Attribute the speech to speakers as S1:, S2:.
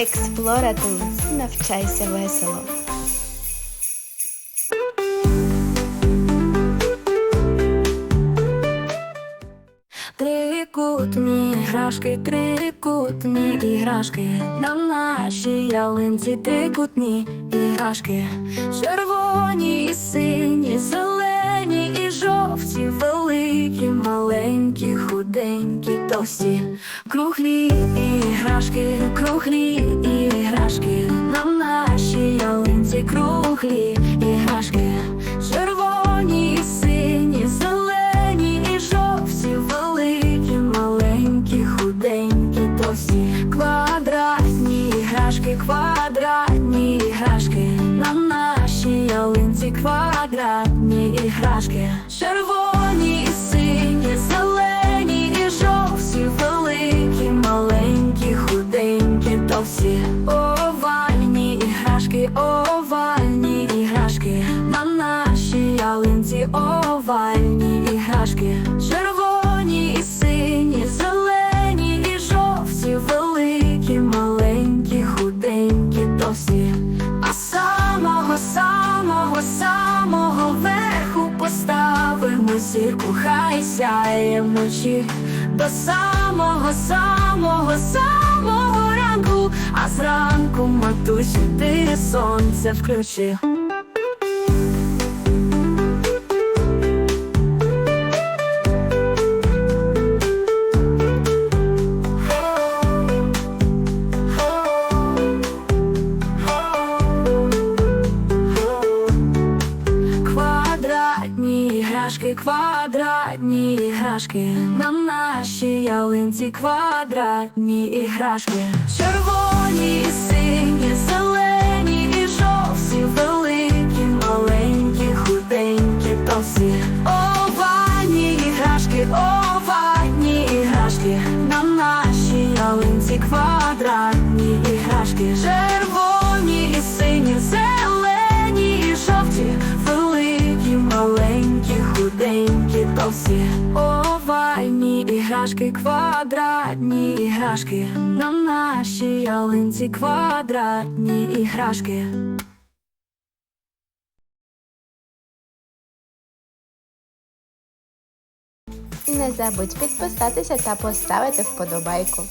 S1: Експлора Tools. Навчайся весело.
S2: Трикутні іграшки, трикутні іграшки, на нашій ялинці трикутні іграшки, червоні і сині, худенькі, товсті, круглі іграшки, круглі іграшки, на нашій ялинці круглі іграшки, червоні і сині, зелені і жовті, великі, маленькі, худенькі, товсті, квадратні іграшки, квадратні іграшки, на нашій ялинці квадратні іграшки, червоні овальні іграшки, на нашій ялинці овальні іграшки, червоні і сині, зелені і жовті, великі, маленькі, худенькі, товсті. А самого, самого, самого верху поставимо зірку, хай сяє вночі до самого, самого, самого а зранку матусю ти сонце включи. Іграшки, квадратні іграшки, на нашій ялинці квадратні іграшки, червоні, і сині, іграшки, квадратні іграшки, на нашій ялинці квадратні іграшки.
S1: Не забудь підписатися та поставити вподобайку.